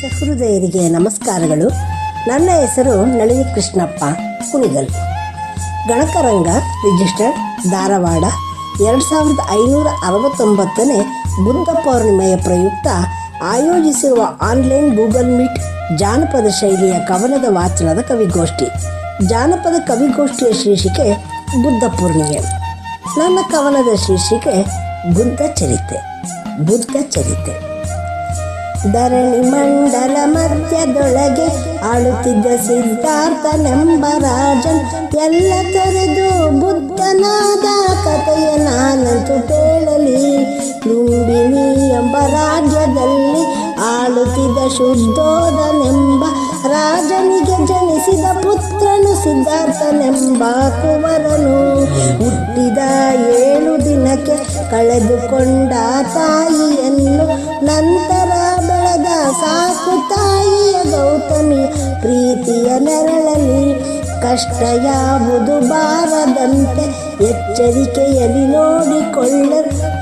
ಸಹೃದಯರಿಗೆ ನಮಸ್ಕಾರಗಳು. ನನ್ನ ಹೆಸರು ನಳಿನಿ ಕೃಷ್ಣಪ್ಪ, ಕುಣಿಗಲ್. ಗಣಕರಂಗ ರಿಜಿಸ್ಟರ್ಡ್ ಧಾರವಾಡ, ಎರಡು ಸಾವಿರದ ಐನೂರ ಅರವತ್ತೊಂಬತ್ತನೇ ಬುದ್ಧ ಪೌರ್ಣಿಮೆಯ ಪ್ರಯುಕ್ತ ಆಯೋಜಿಸಿರುವ ಆನ್ಲೈನ್ ಗೂಗಲ್ ಮೀಟ್ ಜಾನಪದ ಶೈಲಿಯ ಕವನದ ವಾಚನದ ಕವಿಗೋಷ್ಠಿ. ಜಾನಪದ ಕವಿಗೋಷ್ಠಿಯ ಶೀರ್ಷಿಕೆ ಬುದ್ಧ ಪೂರ್ಣಿಮೆ. ನನ್ನ ಕವನದ ಶೀರ್ಷಿಕೆ ಬುದ್ಧ ಚರಿತೆ. ಬುದ್ಧ ಚರಿತೆ. ಧರಣಿ ಮಂಡಲ ಮಧ್ಯದೊಳಗೆ ಆಳುತ್ತಿದ್ದ ಸಿದ್ಧಾರ್ಥನೆಂಬ ರಾಜನ್ ಎಲ್ಲ ತೊರೆದು ಬುದ್ಧನಾದ ಕಥೆಯ ನಾನಂತೂ ಕೇಳಲಿ. ಲುಂಬಿನಿ ಎಂಬ ರಾಜ್ಯದಲ್ಲಿ ಆಳುತ್ತಿದ್ದ ಶುದ್ಧೋದನೆಂಬ ರಾಜನಿಗೆ ಜನಿಸಿದ ಪುತ್ರನು ಸಿದ್ಧಾರ್ಥನೆಂಬ ಕುವರನು. ಹುಟ್ಟಿದ ಏಳು ದಿನಕ್ಕೆ ಕಳೆದುಕೊಂಡ ತಾಯಿಯನ್ನು ನಂತರ ಸಾಕು ತಾಯಿಯ ಗೌತಮಿ, ಪ್ರೀತಿಯ ನೆರಳಲಿ ಕಷ್ಟ ಯಾವುದು ಬಾರದಂತೆ ಎಚ್ಚರಿಕೆಯಲ್ಲಿ ನೋಡಿಕೊಳ್ಳ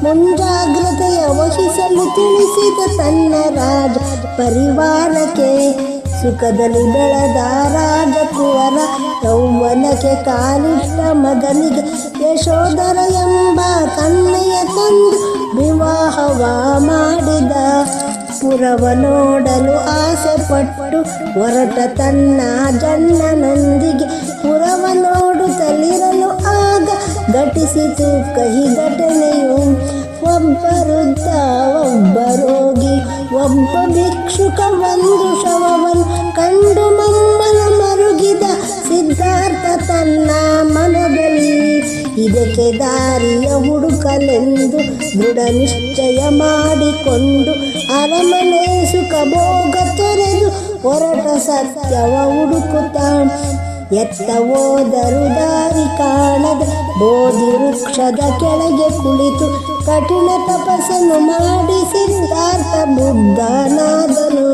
ಮುಂಜಾಗ್ರತೆಯ ವಹಿಸಲು ತಿಳಿಸಿದ ತನ್ನ ರಾಜ ಪರಿವಾರಕ್ಕೆ ಸುಖದಲ್ಲಿ ಬೆಳೆದ ರಾಜಕುವರ ಯೌವನಕ್ಕೆ ಕಾಲಿಟ್ಟ ಮಗನಿಗೆ ಯಶೋಧರ ಎಂಬ ಕನ್ನೆಯ ತಂದು ವಿವಾಹವ ಮಾಡಿದ ಪುರವ ನೋಡಲು ಆಸೆ ಪಟ್ಟು ಹೊರಟ ತನ್ನ ಜನ್ನನೊಂದಿಗೆ ಪುರವ ನೋಡುತ್ತಲಿರಲು ಆಗ ಘಟಿಸಿತು ಕಹಿ ಘಟನೆಯು ಒಬ್ಬ ಒಬ್ಬ ರೋಗಿ ಒಬ್ಬ ಭಿಕ್ಷುಕ ಒಂದು ಶವವನ್ನು ಕಂಡು ಮಮ್ಮನ ಮರುಗಿದ ಸಿದ್ಧಾರ್ಥ ತನ್ನ ಮನದಲ್ಲಿ ಇದಕ್ಕೆ ದಾರಿಯ ಹುಡುಕಲೆಂದು ದೃಢ ನಿಶ್ಚಯ ಮಾಡಿಕೊಂಡು ಅರಮನೆ ಸುಖ ಭೋಗ ತೊರೆದು ಹೊರಟ ಸತ್ಯವ ಹುಡುಕುತ್ತಾನೆ ಎತ್ತ ಹೋದರು ದಾರಿ ಕಾಣದ ಬೋಧಿ ವೃಕ್ಷದ ಕೆಳಗೆ ಕುಳಿತು ಕಠಿಣ ತಪಸ್ಸನ್ನು ಮಾಡಿ ಸಿದ್ಧಾರ್ಥ ಬುದ್ಧನಾದನು.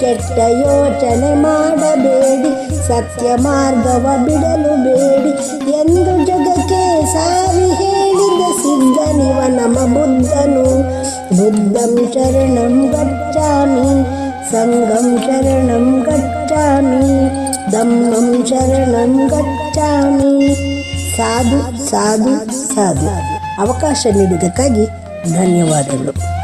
ಕೆಟ್ಟ ಯೋಚನೆ ಮಾಡಬೇಡಿ, ಸತ್ಯ ಮಾರ್ಗವ ಬಿಡಲು ಬೇಡಿ. ಬುದ್ಧಂ ಶರಣಂ ಗಚ್ಚಾಮಿ ಸಂಗಂ ಶರಣಂ ಗಚ್ಚಾಮಿ ಧಮ್ಮಂ ಶರಣಂ ಗಚ್ಚಾಮಿ ಸಾಧು ಸಾಧು ಸಾಧು ಅವಕಾಶ ನೀಡಿದ್ದಕ್ಕಾಗಿ ಧನ್ಯವಾದಗಳು.